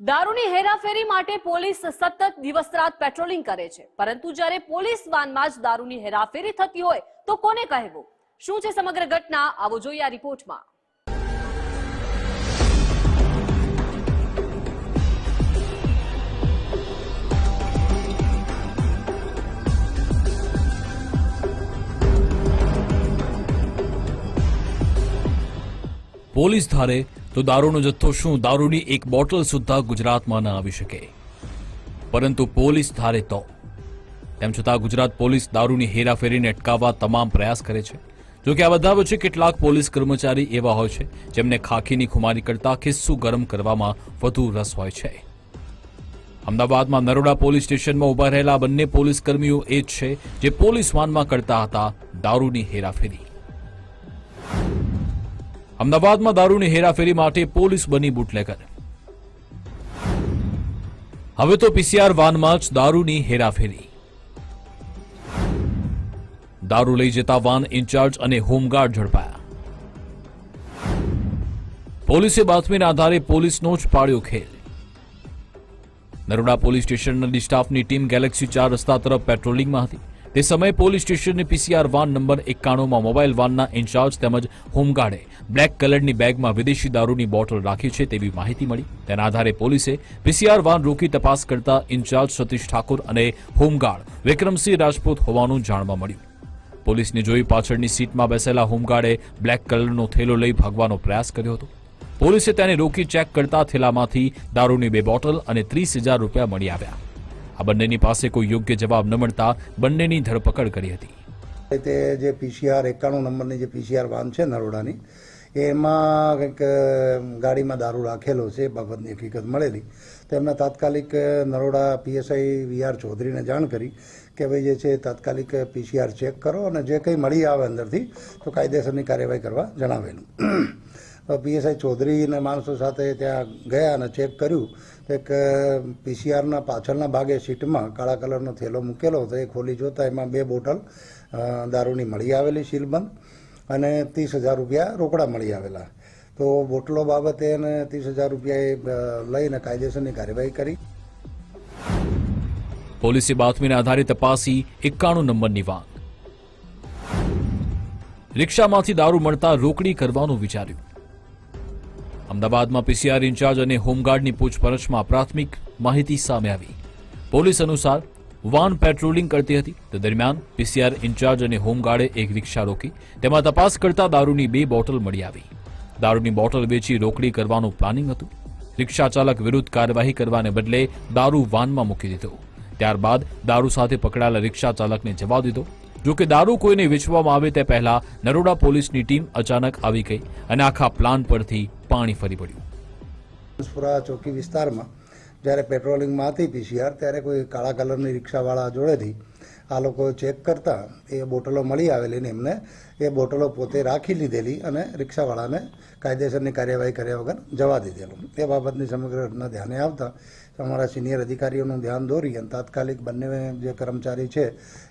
દારૂની હેરાફેરી માટે પોલીસ સતત દિવસ રાત પેટ્રોલિંગ કરે છે. પરંતુ જ્યારે પોલીસ વાનમાં જ દારૂની હેરાફેરી થતી હોય, તો કોને કહેવું? શું છે સમગ્ર ઘટના? આવો જોઈએ આ રિપોર્ટમાં. પોલીસ ધારે તો દારૂનો જથ્થો શું? દારૂની એક બોટલ સુદ્ધા ગુજરાતમાં ન આવી શકે. પરંતુ પોલીસ ધારે તો. તેમ છતાં ગુજરાત પોલીસ દારૂની હેરાફેરીને અટકાવવા તમામ પ્રયાસ કરે છે. જો કે આ બધા વચ્ચે કેટલાક પોલીસ કર્મચારી એવા હોય છે, જેમને ખાખીની ખુમારી કરતા ખિસ્સું ગરમ કરવામાં વધુ રસ હોય છે. અમદાવાદમાં નરોડા પોલીસ સ્ટેશનમાં ઊભા રહેલા બંને પોલીસ કર્મીઓ એ જ છે જે પોલીસ વાનમાં કરતા હતા દારૂની હેરાફેરી. અમદાવાદમાં દારૂની હેરાફેરી માટે પોલીસ બની બુટલેગર. હવે તો પીસીઆર વાનમાં જ દારૂની હેરાફેરી. દારૂ લઈ જતા વાન ઇન્ચાર્જ અને હોમગાર્ડ ઝડપાયા. પોલીસે બાતમીના આધારે પોલીસનો જ પાડ્યો ખેલ. નરોડા પોલીસ સ્ટેશનની સ્ટાફની ટીમ ગેલેક્સી ચાર રસ્તા તરફ પેટ્રોલિંગમાં હતી. તે સમયે પોલીસ સ્ટેશનની પીસીઆર વાન નંબર એકાણુંમાં મોબાઈલ વાનના ઇન્ચાર્જ તેમજ હોમગાર્ડે બ્લેક કલરની બેગમાં વિદેશી દારૂની બોટલ રાખી છે તેવી માહિતી મળી. તેના આધારે પોલીસે પીસીઆર વાન રોકી તપાસ કરતા ઇન્ચાર્જ સતીશ ઠાકોર અને હોમગાર્ડ વિક્રમસિંહ રાજપૂત હોવાનું જાણવા મળ્યું. પોલીસને જોઈ પાછળની સીટમાં બેસેલા હોમગાર્ડે બ્લેક કલરનો થેલો લઈ ભાગવાનો પ્રયાસ કર્યો હતો. પોલીસે તેને રોકી ચેક કરતા થેલામાંથી દારૂની બે બોટલ અને ત્રીસ હજાર રૂપિયા મળી આવ્યા. આ બંનેની પાસે કોઈ યોગ્ય જવાબ ન મળતા બંનેની ધરપકડ કરી હતી. તે જે પીસીઆર એકાણું નંબરની જે પીસીઆર વાન છે નરોડાની, એમાં કંઈક ગાડીમાં દારૂ રાખેલો છે, એ બાબતની હકીકત મળેલી. તો એમને તાત્કાલિક નરોડા પીએસઆઈ વી આર ચૌધરીને જાણ કરી કે ભાઈ જે છે તાત્કાલિક પીસીઆર ચેક કરો અને જે કંઈ મળી આવે અંદરથી તો કાયદેસરની કાર્યવાહી કરવા જણાવેલું. પીએસઆઈ ચૌધરીના માણસો સાથે ત્યાં ગયા અને ચેક કર્યું તો એક પીસીઆરના પાછળના ભાગે સીટમાં કાળા કલરનો થેલો મૂકેલો હતો. એ ખોલી જોતા એમાં બે બોટલ દારૂની મળી આવેલી સીલબંધ અને ત્રીસ હજાર રૂપિયા રોકડા મળી આવેલા. તો બોટલો બાબતે એને ત્રીસ હજાર રૂપિયા લઈને કાયદેસરની કાર્યવાહી કરી. પોલીસે બાતમીના આધારે તપાસી એકાણું નંબરની વાત રિક્ષામાંથી દારૂ મળતા રોકડી કરવાનું વિચાર્યું. અમદાવાદમાં પીસીઆર ઇન્ચાર્જ અને હોમગાર્ડની પૂછપરછમાં પ્રાથમિક માહિતી સામે આવી. પોલીસ અનુસાર વાન પેટ્રોલિંગ કરતી હતી. તે દરમિયાન પીસીઆર ઇન્ચાર્જ અને હોમગાર્ડે એક રિક્ષા રોકી. તેમાં તપાસ કરતા દારૂની બે બોટલ મળી આવી. દારૂની બોટલ વેચી રોકડી કરવાનું પ્લાનિંગ હતું. રિક્ષા ચાલક વિરુદ્ધ કાર્યવાહી કરવાને બદલે દારૂ વાનમાં મૂકી દીધો. ત્યારબાદ દારૂ સાથે પકડાયેલા રિક્ષા ચાલકને જવા દીધો. જો કે દારૂ કોઈને વેચવામાં આવે તે પહેલા નરોડા પોલીસની ટીમ અચાનક આવી ગઈ અને આખા પ્લાન પરથી પાણી ફરી પડ્યું. પુરા ચોકી વિસ્તારમાં જ્યારે પેટ્રોલિંગમાં હતી પીસીઆર, ત્યારે કોઈ કાળા કલરની રિક્ષાવાળા જોડેથી આ લોકો ચેક કરતા એ બોટલો મળી આવેલી ને એમને એ બોટલો પોતે રાખી લીધેલી અને રિક્ષાવાળાને કાયદેસરની કાર્યવાહી કર્યા વગર જવા દીધેલું. એ બાબતની સમગ્ર ઘટના ધ્યાને આવતા અમારા સિનિયર અધિકારીઓનું ધ્યાન દોરી અને તાત્કાલિક બંને જે કર્મચારી છે,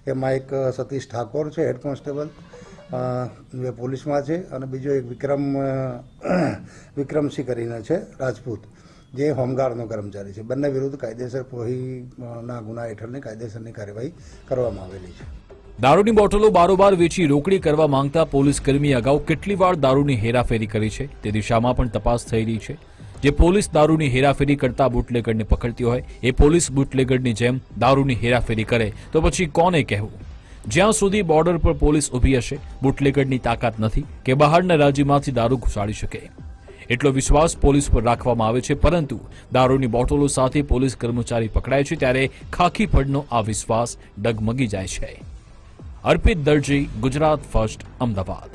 એમાં એક સતીશ ઠાકોર છે, હેડ કોન્સ્ટેબલ જે પોલીસમાં છે અને બીજો એક વિક્રમ વિક્રમસિંહ કરીને છે, રાજપૂત, જે હોમગાર્ડનો કર્મચારી છે. બંને વિરુદ્ધ કાયદેસર પોહીના ગુના હેઠળની કાયદેસરની કાર્યવાહી કરવામાં આવેલી છે. દારૂની બોટલો બારોબાર વેચી રોકડી કરવા માંગતા પોલીસ કર્મી અગાઉ કેટલી વાર દારૂની હેરાફેરી કરી છે. તે દિશામાં પણ તપાસ થઈ રહી છે. જે પોલીસ દારૂની હેરાફેરી કરતા બુટલેગરને પકડતી હોય, એ પોલીસ બુટલેગરની જેમ દારૂની હેરાફેરી કરે. તો પછી કોને કહેવું? જ્યાં સુધી બોર્ડર પર પોલીસ ઊભી હશે, બુટલેગરની તાકાત નથી કે બહારના રાજ્યમાંથી દારૂ ઘુસાડી શકે. એટલો વિશ્વાસ પોલીસ પર રાખવામાં આવે છે, પરંતુ દારૂની બોટલો સાથે પોલીસ કર્મચારી પકડાય છે ત્યારે ખાખી ફળનો આ વિશ્વાસ ડગમગી જાય છે. અર્પિત દરજી, ગુજરાત ફર્સ્ટ, અમદાવાદ.